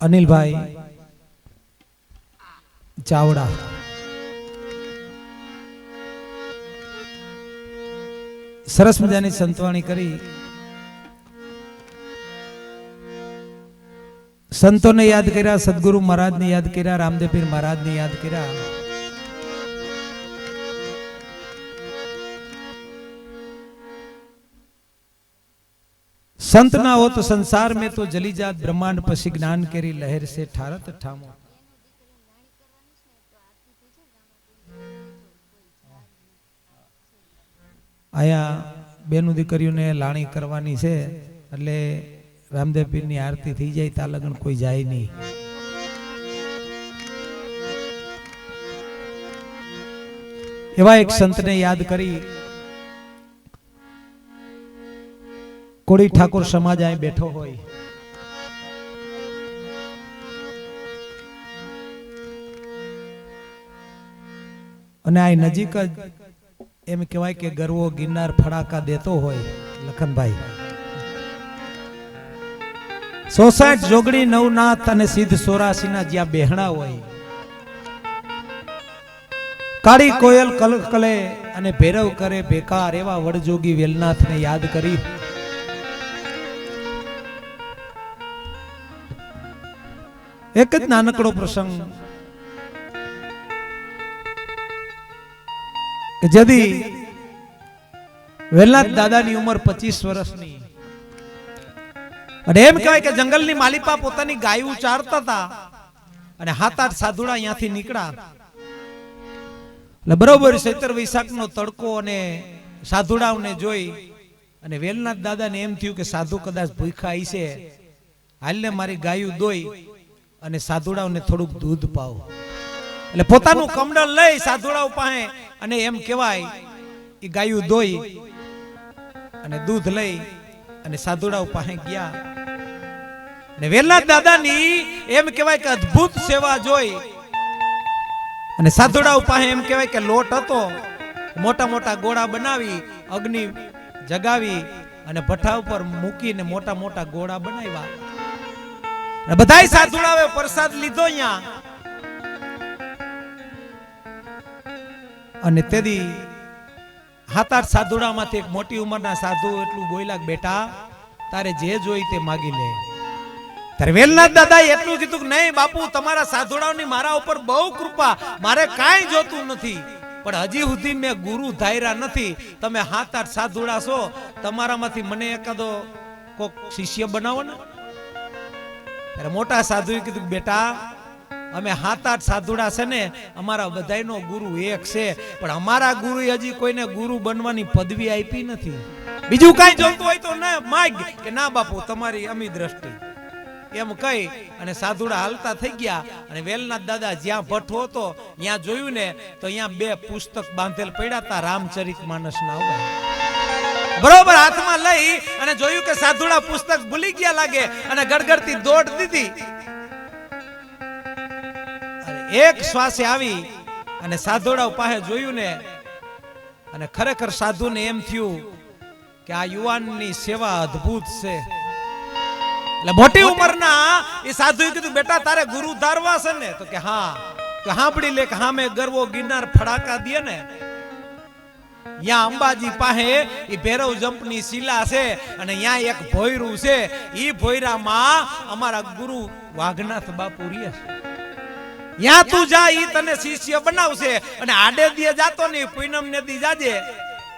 અનિલભાઈ ચાવડા સરસ મજાની સંતવાણી કરી સંતોને યાદ કર્યા સદગુરુ મહારાજને યાદ કર્યા રામદેવ મહારાજને યાદ કર્યા સંત ના હો તો સંસાર મેં તો જલી જાત બ્રહ્માંડ પછી જ્ઞાન કરી લહેર સે ઠારત ઠામો. આયા બેનું દીકરીઓને લાણી કરવાની છે, એટલે રામદેવ પીરની આરતી થઈ જાય તા લગ્ન કોઈ જાય નહીં. એવા એક સંતને યાદ કરી કોળી ઠાકોર સમાજ અહીં બેઠો હોય. અને આ નજીક જ એમ કહેવાય કે ગરવો ગિરનાર ફડાકા દેતો હોય, લખનભાઈ. સોસાઠ જોગડી નવનાથ અને સિદ્ધ સોરાસીના જ્યાં બેહણા હોય. કાળી કોયલ કલકલે અને ભૈરવ કરે બેકાર એવા વડજોગી વેલનાથને યાદ કરી એક જ નાનકડો પ્રસંગ. જદી વેલનાથ દાદાની ઉંમર પચીસ વર્ષની. અને એમ કહેવાય કે જંગલની માલિપા પોતાની ગાય ઉચારતા હતા અને હાથ આઠ સાધુડા અહીંયાથી નીકળ્યા. એટલે બરોબર ચૈતર વૈશાખનો તડકો અને સાધુડાઓને જોઈ અને વેલનાથ દાદાને એમ થયું કે સાધુ કદાચ ભૂખા હશે, હાલને મારી ગાયું દોઈ. અને સાધુડાઓને થોડુંક દૂધ પાવ. એટલે પોતાનું કમંડળ લઈ સાધુડાઓ પાસે અને એમ કહેવાય એ ગાયું દોઈ અને દૂધ લઈ અને સાધુડાઓ પાસે ગયા. અને વેલા દાદાની એમ કહેવાય કે અદ્ભુત સેવા જોઈ. અને સાધુડાઓ પાસે એમ કહેવાય કે લોટ હતો. મોટા મોટા ગોળા બનાવી અગ્નિ જગાવી અને ભઠ્ઠા ઉપર મૂકીને મોટા મોટા ગોળા બનાવ્યા. બધાય સાધુડાઓએ પ્રસાદ લીધો અહીંયા અને તેદી હાથ આઠ સાધુડામાંથી એક મોટી ઉંમરના સાધુ એટલું બોયલા બેટા તારે જે જોઈ તે માગી લે. ત્યારે વેલનાથ દાદાએ એટલું કીધું કે, નહીં બાપુ, તમારા સાધુડાઓની મારા ઉપર બહુ કૃપા. મારે કાંઈ જોતું નથી. પણ હજી સુધી મેં ગુરુ ધાર્યા નથી. તમે હાથ આઠ સાધુડા છો. તમારામાંથી મને એકાદો કોક શિષ્ય બનાવો ને. ત્યારે મોટા સાધુએ કીધું, બેટા, અમે સાત આઠ સાધુડા છે ને, અમારા બધાનો ગુરુ એક છે. પણ અમારા ગુરુ હજી કોઈને ગુરુ બનવાની પદવી આપી નથી. બીજું કાંઈ જોતું હોય તો ના માગ કે ના બાપુ, તમારી અમી દ્રષ્ટિ. એમ કહી અને સાધુડા હાલતા થઈ ગયા અને વેલનાથ દાદા જ્યાં ભઠ્ઠો હતો, ત્યાં જોયું ને, તો અહીંયા બે પુસ્તક બાંધેલ પડ્યા હતા રામચરિત માનસ ના બરોબર હાથમાં લઈ અને જોયું કે સાધુડા પુસ્તક ભૂલી ગયા લાગે અને ગડગડતી દોડ દીધી. એક શ્વાસે આવી અને સાધુડા પાસે જોયું ને, અને ખરેખર સાધુને એમ થયું કે આ યુવાનની સેવા અદ્ભુત છે. એટલે મોટી ઉંમરના એ સાધુએ કીધું, બેટા, તારે ગુરુ ધારવા છે ને. તો કે, હા. તો સાંભળી લે કે, હા, મેં ગરવો ગિરનાર ફડાકા દે ને યા અંબાજી પાસે એ ભૈરવ જંપની શિલા છે અને ત્યાં એક ભોયરું છે. ઈ ભોયરામાં અમારા ગુરુ વાઘનાથ બાપુ રહે છે. ત્યાં તું જા, ઈ તને શિષ્ય બનાવશે અને આડે દિયે જાતો નહીં, પૂનમ નદી જાજે.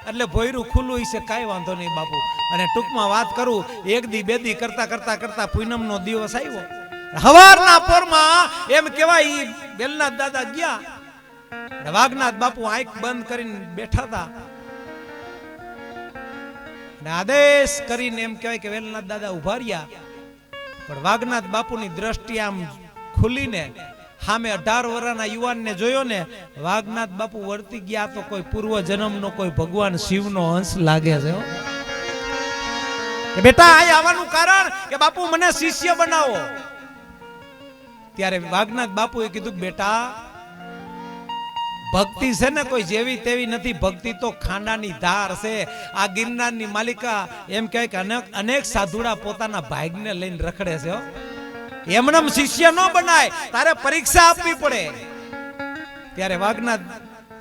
એટલે ભોયરું ખુલ્લું છે કાંઈ વાંધો નહીં બાપુ. અને ટૂંકમાં વાત કરું, એક દી બે દી કરતા કરતા કરતા પૂનમ નો દિવસ આવ્યો. હવારના પોરમાં એમ કહેવાય બેલનાથ દાદા ગયા વાઘનાથ બાપુ આંખ બંધ કરીને બેઠા હતા. આદેશ કરીને એમ કહેવાય કે વેલનાથ દાદા ઊભા રહ્યા. પણ વાઘનાથ બાપુની દ્રષ્ટિ આમ ખુલીને સામે અઢાર વર્ષના યુવાનને જોયો ને, વાઘનાથ બાપુ વર્તી ગયા તો કોઈ પૂર્વ જન્મનો કોઈ ભગવાન શિવનો અંશ લાગે છે કે બેટા, આ આવવાનું કારણ કે બાપુ મને શિષ્ય બનાવો. ત્યારે વાઘનાથ બાપુએ કીધું બેટા ભક્તિ છે ને કોઈ જેવી તેવી નથી. ભક્તિ તો ખાંડાની ધાર છે. આ ગિરનારની માલિકા એમ કહે કે અનેક અનેક સાધુડા પોતાના ભાગને લઈને રખડે છે. એમનેમ શિષ્ય ન બનાય. તારે પરીક્ષા આપવી પડે. ત્યારે વાઘના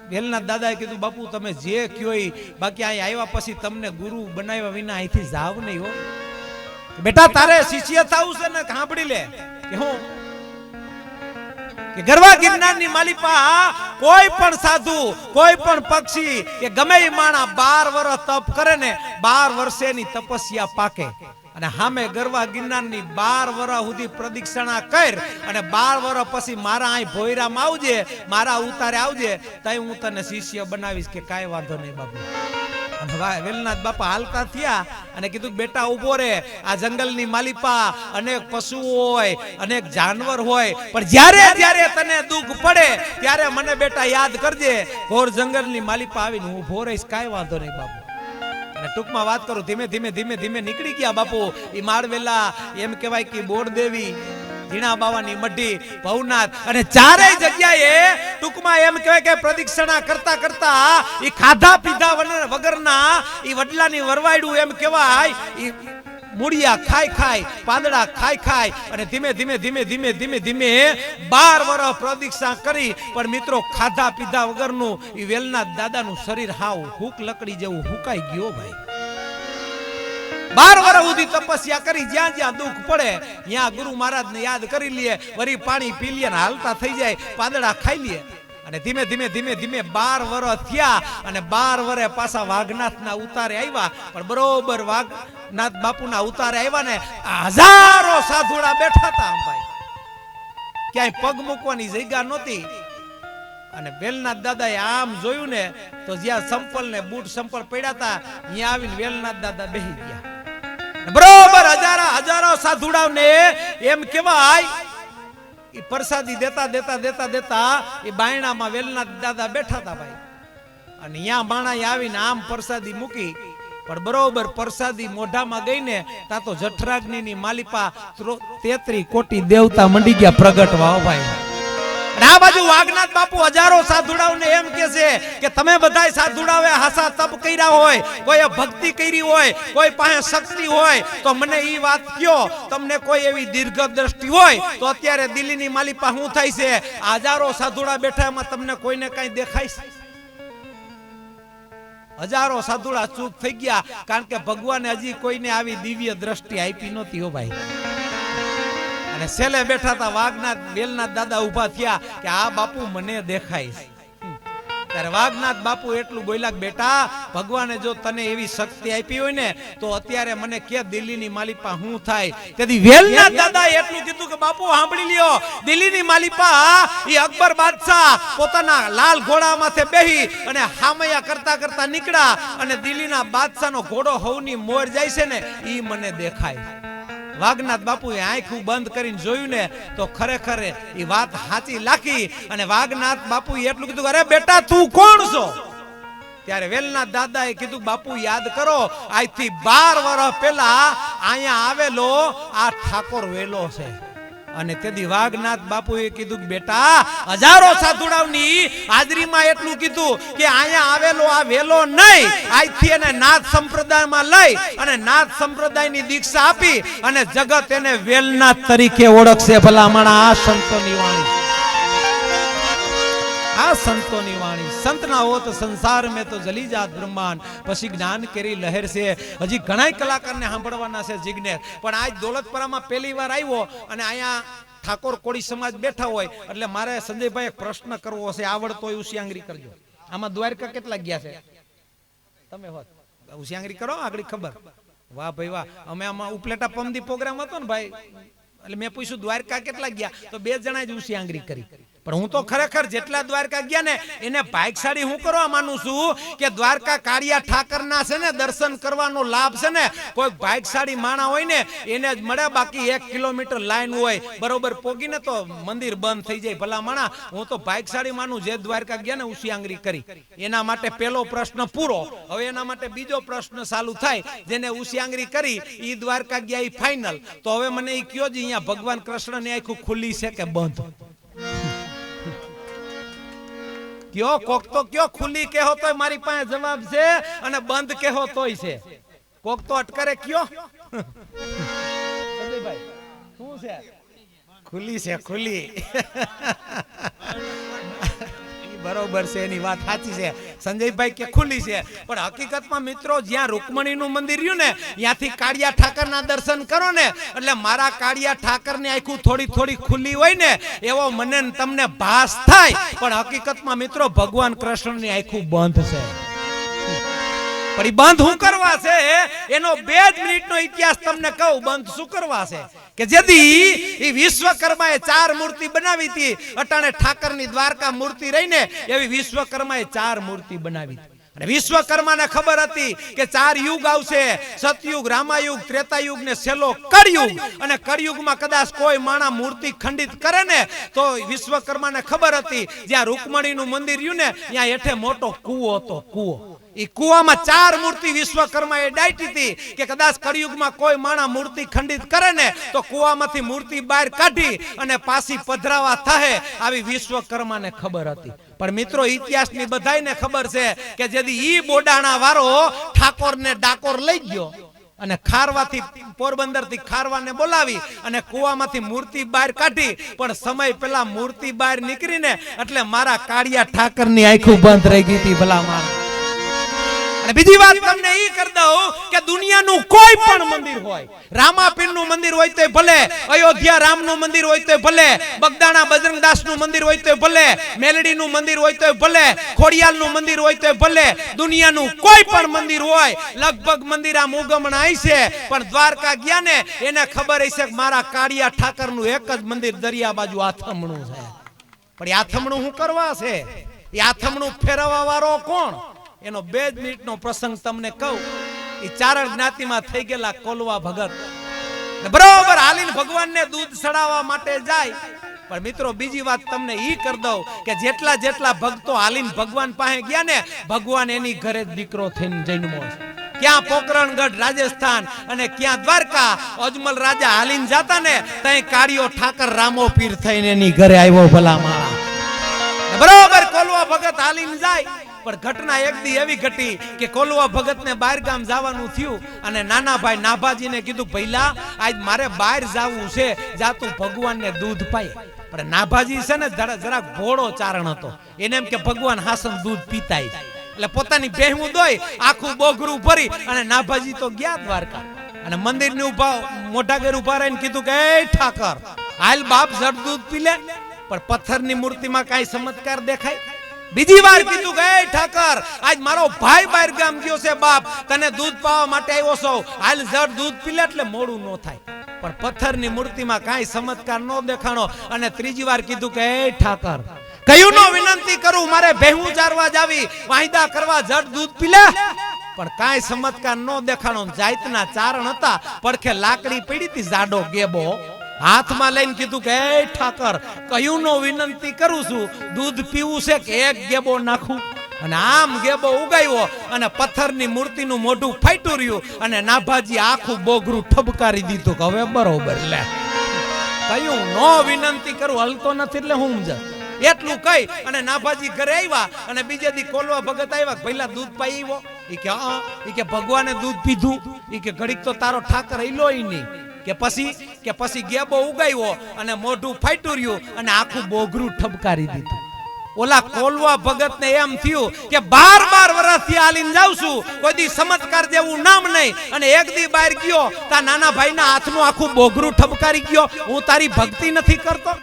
વેલના દાદાએ કીધું, બાપુ, તમે જે કયો બાકી અહીં આવ્યા પછી તમને ગુરુ બનાવ્યા વિના અહીંથી જાવ નહીં, હો. બેટા, તારે શિષ્ય થવું છે ને, સાંભળી લે. કે હું કે ગરવા ગિરનારની માલિપા કોઈ પણ સાધુ, કોઈ પણ પક્ષી કે ગમે એ માણા બાર વર્ષ તપ કરે ને, બાર વર્ષે ની તપસ્યા પાકે. અને હામે ગરવા ગિરનારની બાર વર્ષ સુધી પ્રદક્ષિણા કર અને બાર વર્ષ પછી મારા અહીં ભોયરામાં આવજે, મારા ઉતારે આવજે, તઈ હું તને શિષ્ય બનાવીશ કે કાંઈ વાંધો નહીં વા- વેલનાથ બાપા હાલતા થયા અને કીધું બેટા ઊભો રે. આ જંગલની માલિપા અનેક પશુ હોય, અનેક જાનવર હોય. પણ જ્યારે જ્યારે તને દુઃખ પડે, ત્યારે મને બેટા યાદ કરજે. ઘોર જંગલની માલિપા આવીને હું ઊભો રહીશ. કાંઈ વાંધો નહીં બાપુ. અને ટૂંકમાં વાત કરું, ધીમે ધીમે ધીમે ધીમે નીકળી ગયા બાપુ. એ માળવેલા એમ કહેવાય કે બોરદેવી. ઝીણા બાવાની મઢી, ભવનાથ. અને ચારેય જગ્યાએ ટૂંકમાં એમ કહેવાય કે પ્રદક્ષિણા કરતા કરતા એ ખાધા પીધા વગર- વગરના એ વડલાની વરવાયડું એમ કહેવાય એ મૂળિયા ખાય ખાય પાંદડા ખાય ખાય અને ધીમે ધીમે ધીમે ધીમે ધીમે ધીમે બાર વર્ષ પ્રદીક્ષા કરી, પણ મિત્રો ખાધા પીધા વગરનું એ વેલનાથ દાદાનું શરીર હાવ હૂક લકડી જેવું હુકાઈ ગયો ભાઈ. બાર વર્ષ સુધી તપસ્યા કરી, જ્યાં જ્યાં દુઃખ પડે, ત્યાં ગુરુ મહારાજ ને યાદ કરી લઈએ વરી પાણી પી લઈએ ને હાલતા થઈ જાય, પાંદડા ખાઈ લઈએ અને ધીમે ધીમે ધીમે ધીમે બાર વર્ષ થયા અને બાર વરે પાછા વાઘનાથના ઉતારે આવ્યા. પણ બરોબર વાઘનાથ બાપુના ઉતારે આવ્યા ને હજારો સાધુડા બેઠા હતા ભાઈ. ક્યાંય પગ મૂકવાની જગ્યા નહોતી. અને વેલનાથ દાદાએ આમ જોયું ને, તો જ્યાં સંપલ ને બૂટ સંપલ પડ્યા હતા, ત્યાં આવીને વેલનાથ દાદા બેહી ગયા. બરોબર, હજારો હજારો સાધુડાવને એમ કહેવાય એ પ્રસાદી દેતા દેતા દેતા દેતા એ બાયણામાં વેલના દાદા બેઠા હતા ભાઈ. અને અહીંયા માણા આવીને આમ પ્રસાદી મૂકી. પણ બરોબર પ્રસાદી મોઢામાં ગઈને તા તો જઠરાગ્નિની માલિપા તેત્રી કોટી દેવતા મંડી ગયા પ્રગટવા હો ભાઈ. અને બાજુ વાઘનાથ બાપુ હજારો સાધુડાઓને એમ કે છે કે તમે બધાય સાધુડાઓએ હાસા તપ કર્યા હોય, કોઈએ ભક્તિ કરી હોય, કોઈ પાસે શક્તિ હોય, તો મને એ વાત કયો, તમને કોઈ એવી દીર્ઘ દ્રષ્ટિ હોય, તો અત્યારે દિલ્હીની માલિપા શું થાય છે? હજારો સાધુડા બેઠા એમાં તમને કોઈને કઈ દેખાય છે? હજારો સાધુડા ચૂપ થઈ ગયા, કારણ કે ભગવાને હજી કોઈને આવી દિવ્ય દ્રષ્ટિ આપી નહોતી હો ભાઈ. અને સેલે બેઠા હતા વાઘનાથ વેલનાથ દાદા ઊભા થયા કે આ બાપુ મને દેખાય છે. ત્યારે વાઘનાથ બાપુ એટલું બોલ્યા કે બેટા ભગવાને જો તને એવી શક્તિ આપી હોય ને તો અત્યારે મને કે દિલ્હીની માલિપા હું થાય? તેથી વેલના દાદા એટલું કીધું કે બાપુ સાંભળી લ્યો દિલ્હીની માલિપા એ અકબર બાદશાહ પોતાના લાલ ઘોડા માથે બેહી અને હામૈયા કરતા કરતા નીકળ્યા અને દિલ્હીના બાદશાહનો ઘોડો હવની મોર જાય છે ને એ મને દેખાય. વાઘનાથ બાપુએ આંખું બંધ કરીને જોયું ને તો ખરેખર એ વાત સાચી લાખી અને વાઘનાથ બાપુએ એટલું કીધું અરે બેટા, તું કોણ છો? ત્યારે વેલનાથ દાદાએ કીધું, બાપુ, યાદ કરો, આજથી બાર વર્ષ પહેલા અહીંયા આવેલો આ ઠાકોર વેલો છે. અને તેથી વાઘનાથ બાપુએ કીધું બેટા, હજારો સાધુડાવની હાજરીમાં એટલું કીધું કે અહીંયા આવેલો આ વેલો નહીં આજથી એને નાથ સંપ્રદાયમાં લઈ અને નાથ સંપ્રદાયની દીક્ષા આપી અને જગત એને વેલનાથ તરીકે ઓળખશે ભલામણા આ સંતોની વાણી. આ સંતોની વાણી. સંત ના હોત સંસાર મેં તો જલી જાત બ્રહ્માંડ. પછી જ્ઞાન કેરી લહેર છે. હજી ઘણા કલાકારને સાંભળવાના છે જિજ્ઞેર. પણ આજ દોલતપરામાં પહેલી વાર આવ્યો અને અહીંયા ઠાકોર કોળી સમાજ બેઠા હોય. એટલે મારે સંજયભાઈ એક પ્રશ્ન કરવો છે આવડતો હોય ઉશિયાંગરી કરજો. આમાં દ્વારકા કેટલા ગયા છે? તમે હોત. ઉશિયાંગરી કરો, આગળ ખબર. વાહ ભાઈ વાહ. અમે આમાં ઉપલેટા પમદી પ્રોગ્રામ હતો ને ભાઈ. એટલે મેં પૂછ્યું દ્વારકા કેટલા ગયા? તો બે જણા જ ઉશિયાંગરી કરી. પણ હું તો ખરેખર જેટલા દ્વારકા ગયા ને, એને ભાગશાળી હું કરવા માનું છું કે દ્વારકા કાળિયા ઠાકરના છે ને, દર્શન કરવાનો લાભ છે ને, કોઈ ભાગશાળી માણા હોય ને, એને જ મળે, બાકી એક કિલોમીટર લાઈન હોય, બરોબર પોગીને તો મંદિર બંધ થઈ જાય. ભલા માણા, હું તો ભાગશાળી માનું જે દ્વારકા ગયા ને ઉશિયાંગરી કરી. એના માટે પેલો પ્રશ્ન પૂરો. હવે એના માટે બીજો પ્રશ્ન ચાલુ થાય, જેને ઉશિયાંગરી કરી, ઈ દ્વારકા ગયા ઈ ફાઇનલ તો હવે મને એ કયો જ અહીંયા ભગવાન કૃષ્ણની આખું ખુલ્લી છે કે બંધ? કયો કોક તો કયો ખુલ્લી કેહો તોય મારી પાસે જવાબ છે અને બંધ કેહો તોય છે. કોક તો અટકરે કયો? શું છે? ખુલ્લી છે ખુલ્લી બરોબર છે, એની વાત સાચી છે. સંજયભાઈ કે ખુલ્લી છે. પણ હકીકતમાં મિત્રો, જ્યાં રૂકમણીનું મંદિર રહ્યું ને, ત્યાંથી કાળિયા ઠાકરના દર્શન કરો ને, એટલે મારા કાળિયા ઠાકરની આખું થોડી થોડી ખુલ્લી હોય ને, એવો મને તમને ભાસ થાય. પણ હકીકતમાં મિત્રો, ભગવાન કૃષ્ણની આખું બંધ છે. પણ શું કરવા છે? એનો બે જ મિનિટનો ઇતિહાસ તમને કહું, બંધ શું કરવા છે? કે જેથી ઈ વિશ્વકર્માએ ચાર મૂર્તિ બનાવી હતી, અટાણે ઠાકરની દ્વારકા મૂર્તિ રહીને એવી વિશ્વકર્માએ ચાર મૂર્તિ બનાવી હતી. અને વિશ્વકર્માને ખબર હતી કે ચાર યુગ આવશે, સતયુગ, રામાયુગ, ત્રેતાયુગ ને છેલ્લો કળયુગ. અને કળયુગમાં કદાચ કોઈ માણા મૂર્તિ ખંડિત કરે ને, તો વિશ્વકર્માને ખબર હતી, જ્યાં રૂકમણીનું મંદિર રહ્યું ને, ત્યાં હેઠે મોટો કૂવો હતો, કૂવો. ઈ કુવામાં ચાર મૂર્તિ વિશ્વકર્મા એ ડાયટી હતી કે કદાચ કળિયુગમાં કોઈ માણા મૂર્તિ ખંડિત કરે ને, તો કુવામાંથી મૂર્તિ બહાર કાઢી અને પાછી પધરાવા થાય આવી વિશ્વકર્માને ખબર હતી. પણ મિત્રો, ઇતિહાસની બધાયને ખબર છે કે જેથી ઈ બોડાણા વાળો ઠાકોરને ડાકોર લઈ ગયો અને ખારવાથી, પોરબંદરથી ખારવાને બોલાવી અને કુવામાંથી મૂર્તિ બહાર કાઢી, પણ સમય પેલા મૂર્તિ બહાર નીકળીને, એટલે મારા કાળિયા ઠાકરની આંખું બંધ રહી ગઈ હતી ભલા માણસ. બીજી વાત તમને એ કરી દઉં કે દુનિયાનું કોઈ પણ મંદિર હોય, રામાપીરનું મંદિર હોય તો ભલે, અયોધ્યા રામનું મંદિર હોય તો ભલે, બગદાણા બજરંગદાસનું મંદિર હોય તો ભલે, મેલડીનું મંદિર હોય તો ભલે, ખોડિયાલનું મંદિર હોય તો ભલે, દુનિયાનું કોઈ પણ મંદિર હોય, લગભગ મંદિર આમ ઉગમણા છે, પણ દ્વારકા ગયા ને, એને ખબર હશે કે મારા કાળિયા ઠાકરનું એક જ મંદિર દરિયા બાજુ આથમણું છે. પણ આથમણું શું કરવા છે? આથમણું ફેરવવા વાળો કોણ? એનો બે જ મિનિટનો પ્રસંગ તમને કહું. એ ચારણ જ્ઞાતિમાં થઈ ગયેલા કોલવા ભગત. બરોબર હાલીને ભગવાનને દૂધ ચડાવવા માટે જાય. પણ મિત્રો, બીજી વાત તમને ઈ કરી દઉં કે જેટલા જેટલા ભક્તો હાલીને ભગવાન પાસે ગયા ને, ભગવાન એની ઘરે દીકરો થઈને જન્મો છે. ક્યાં પોકરણગઢ રાજસ્થાન અને ક્યાં દ્વારકા, અજમલ રાજા હાલીને જાતા ને ત્યાં કાળિયો ઠાકર રામો પીર થઈને એની ઘરે આવ્યો ભલા માળા બરોબર કોલવા ભગત હાલીને જાય. પણ ઘટના એક દી એવી ઘટી કે કોલવા ભગતને બહાર ગામ જવાનું થયું અને નાના ભાઈ નાભાજીને કીધું ભૈલા આજ મારે બહાર જવું છે જાતું ભગવાનને દૂધ પાય. પણ નાભાજી છે ને જરા જરાક ચારણ હતો. એને એમ કે, ભગવાન હાસન દૂધ પીતાય. એટલે પોતાની બેહું દોય, આખું બોગરું ભરી અને નાભાજી તો ગયા દ્વારકા. અને મંદિરની ઊભા મોઢા ઘેર ઊભા રહીને કીધું કે, એ ઠાકર, હાલ બાપ જડ દૂધ પી લે. પણ પથ્થરની મૂર્તિમાં કાંઈ ચમત્કાર દેખાય? બીજી વાર કીધું કે ઠાકર, આજ મારો ભાઈ બહાર ગામ ગયો છે બાપ. તને દૂધ પાવા માટે આવ્યો છો. હાલ જડ દૂધ પીલે એટલે મોડું ન થાય. પણ પથ્થરની મૂર્તિમાં કાંઈ ચમત્કાર ન દેખાણો. અને ત્રીજી વાર કીધું કે, એ ઠાકર કયું નો વિનંતી કરું, મારે ભેહું ચારવા જાવી વાયદા કરવા જડ દૂધ પી લે. પણ કાંઈ ચમત્કાર ન દેખાણો. જાતના ચારણ હતા. પડખે લાકડી પડી હતી જાડો ગેબો. હાથમાં લઈને કીધું કે, એ ઠાકર, કયું નો વિનંતી કરું છું? દૂધ પીવું છે કે એક ગેબો નાખું? અને આમ ગેબો ઉગાયો અને પથ્થરની મૂર્તિનું મોઢું ફાટ્યું રહ્યું અને નાભાજી આખું બોગરું ઠબકારી દીધું કે, હવે બરોબર, લે. કયું નો વિનંતી કરું, હલતો નથી એટલે હું જ એટલું કહી અને નાભાજી ઘરે આવ્યા અને બીજે દી કોલવા ભગત આવ્યા પહેલા દૂધ પાઈ આવ્યો ઈ કે, હા. એ કે, ભગવાને દૂધ પીધું. ઈ કે, ઘડીક તો તારો ઠાકર હિલો નહીં. કે પછી કે પછી ગેબો ઉગાવ્યો અને મોઢું ફાટ્યું રહ્યું અને આખું બોઘરું ઠબકારી દીધું. ઓલા કોલવા ભગત ને એમ થયું કે બાર બાર વર્ષથી હાલીને જાઉં છું, કોઈ દી ચમત્કાર જેવું નામ નહીં. અને એક દી બહાર ગયો, તા નાના ભાઈના હાથનું આખું બોઘરું ઠબકારી ગયો. હું તારી ભક્તિ નથી કરતો.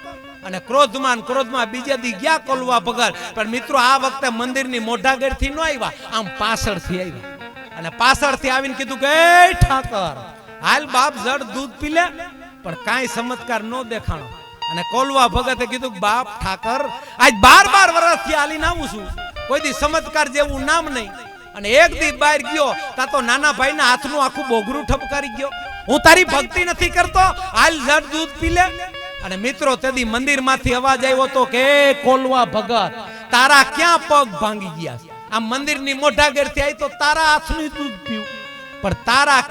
અને ક્રોધમાં ક્રોધમાં બીજે દી ગયા કોલવા ભગત. પણ મિત્રો, આ વખતે મંદિરની મોઢાગઢથી ન આવ્યા, આમ પાછળથી આવ્યા. અને પાછળથી આવીને કીધું કે ઠાકર હાલ બાપ જડ દૂધ પી લે, પણ કાંઈ ચમત્કાર ન દેખાણો. અને કોલવા ભગતે કીધું બાપ ઠાકર, આજ બાર બાર વર્ષથી હાલીને આવું છું. કોઈ દી ચમત્કાર જેવું નામ નહીં. અને એક દી બહાર ગયો, તા તો નાના ભાઈના હાથનું આખું બોગરું ઠપકારી ગયો. હું તારી ભક્તિ નથી કરતો, હાલ જડ દૂધ પી લે. અને મિત્રો, તેદી મંદિરમાંથી અવાજ આવ્યો તો કે કોલવા ભગત, તારા ક્યાં પગ ભાંગી ગયા? આ મંદિરની મોઢા ઘેરથી આવી તો તારા હાથનું દૂધ પીવું. પણ તારા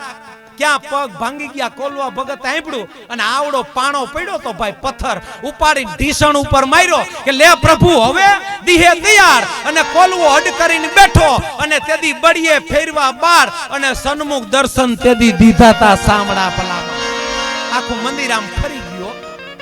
ક્યાં પગ ભાંગી ગયા, કોલવા ભગત આંબડું અને આવડો પાણો પડ્યો તો ભાઈ પથ્થર ઉપાડી ઢીસણ ઉપર માર્યો કે લે પ્રભુ, હવે દીહે તૈયાર અને કોલવો અડ કરીને બેઠો અને તેદી બળીએ ફેરવા બાર અને સન્મુખ દર્શન તેદી દીધા તા સામડા પલામાં. આખું મંદિર આમ ફરી ગયો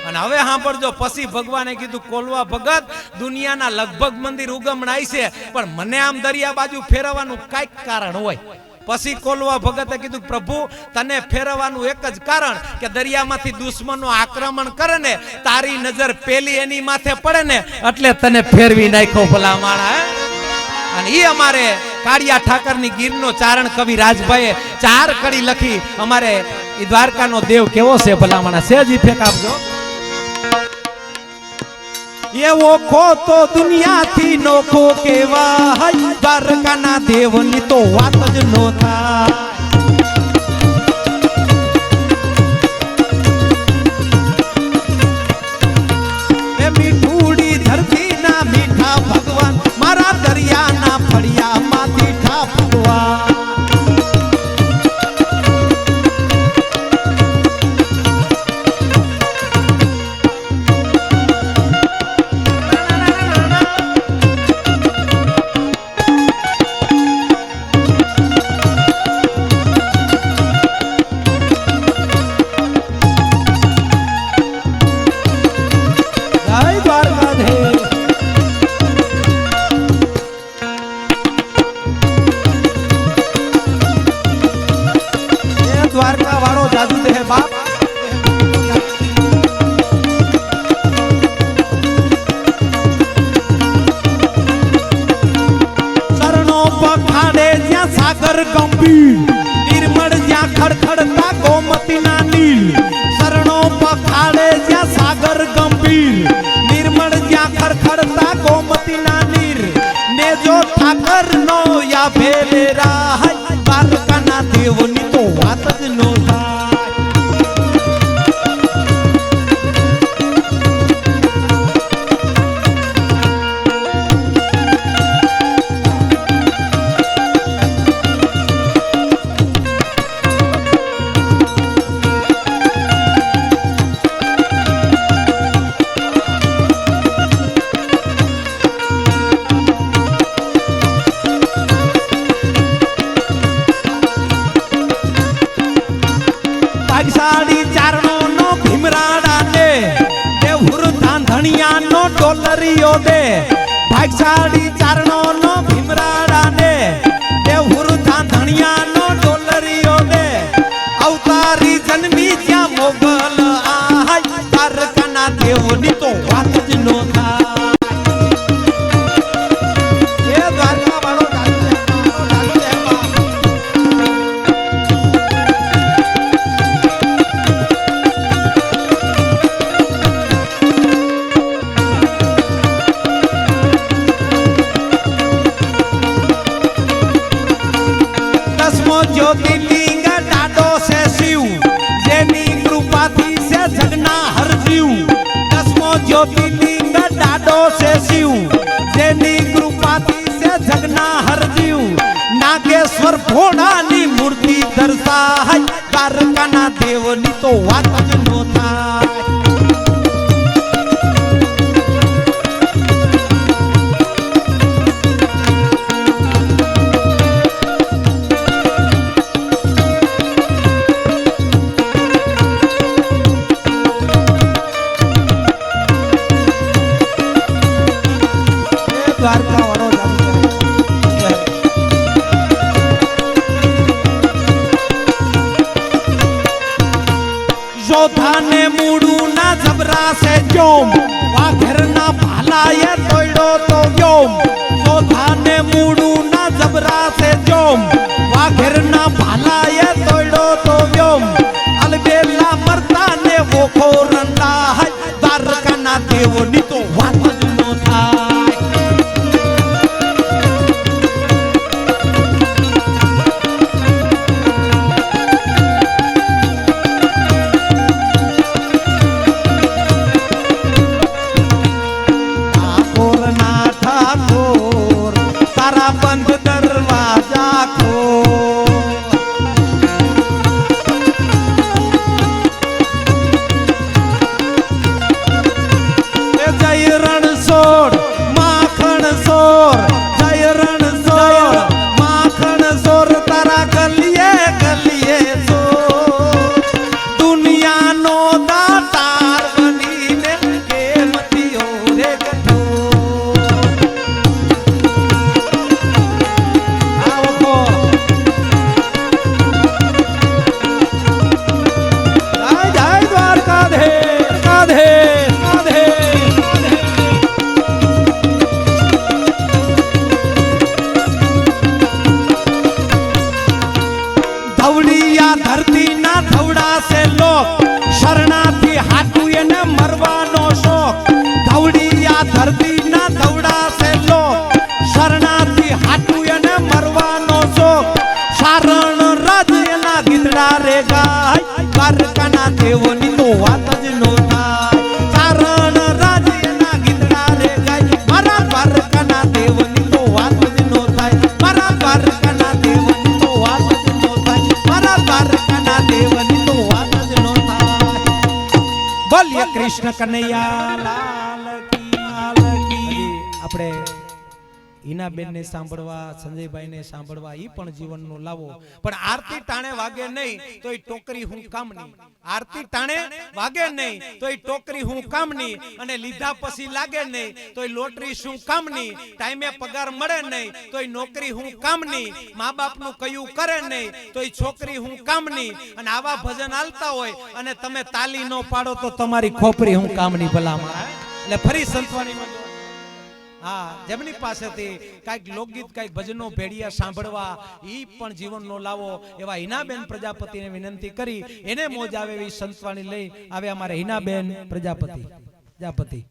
અને હવે સાંભળજો, પછી ભગવાને કીધું, કોલવા ભગત, દુનિયાના લગભગ મંદિર ઉગમણાય છે, પણ મને આમ દરિયા બાજુ ફેરવવાનું કાંઈક કારણ હોય. પછી કોલવા ભગતે કીધું, પ્રભુ, તને ફેરવવાનું એક જ કારણ કે દરિયામાંથી દુશ્મનો આક્રમણ કરે ને, તારી નજર પેલી એની માથે પડે ને, એટલે તને ફેરવી નાખ્યો ભલા માણા અને એ અમારે કાળિયા ઠાકરની ગીરનો ચારણ કવિ રાજભાઈએ ચાર કડી લખી, અમારે દ્વારકા દ્વારકાનો દેવ કેવો છે ભલામણા સેજ ઇફેક્ટ આપજો. એવો ખો તો દુનિયાથી નોખો કેવા દેવની તો વાત જ નો થાય. ઠાકર નો યા ભેલે રાહ નાગેશ્વર ભોળાની મૂર્તિ દર્શાય. દ્વારકાના દેવની તો વાત જ જોમ. વાઘરના ભાલાએ તોડ્યો તો વ્યોમ સોધાને મૂડું ના જબરા છે જોમ. વાઘરના ભાલાએ તોડ્યો તો વ્યોમ. અલબેલા મરતા ને વોખો રંડા હાય દ્વારકાના દેવની તો છે લોક. શરણાથી હાટું એને મરવાનો શોખ ધવડી આ ધરતી ના ધવડાશે લોક. શરણાથી હાટું એને મરવાનો શોખ સારણ રાજ એના ગીતડા રે ગાય. દ્વારકાના દેવને કૃષ્ણ કનૈયા હિનાબેન ને સાંભળવા સંજયભાઈ ને સાંભળવા એ પણ જીવનનો લાવો. પણ આરતી ટાણે વાગે નહીં, તો એ ટોકરી હું કામની. આરતી ટાણે વાગે નહીં, તો એ ટોકરી હું કામની. અને લીધા પછી લાગે નહીં, તો એ લોટરી શું કામની. ટાઈમે પગાર મળે નહીં, તો એ નોકરી હું કામની. મા બાપનું કયું કરે નહીં, તો એ છોકરી હું કામની. અને આવા ભજન હાલતા હોય, અને તમે તાલી ન પાડો તો તમારી ખોપરી હું કામની ભલામાં એટલે ફરી સંતવાણીમાં. હા, જેમની પાસેથી કાંઈક લોકગીત, કાંઈક ભજનો ભેડિયા સાંભળવા એ પણ જીવનનો લાવો એવા હિનાબેન પ્રજાપતિને વિનંતી કરી. એને મોજ આવે એવી સંતવાણી લઈ આવે અમારે હિનાબેન પ્રજાપતિ. પ્રજાપતિ.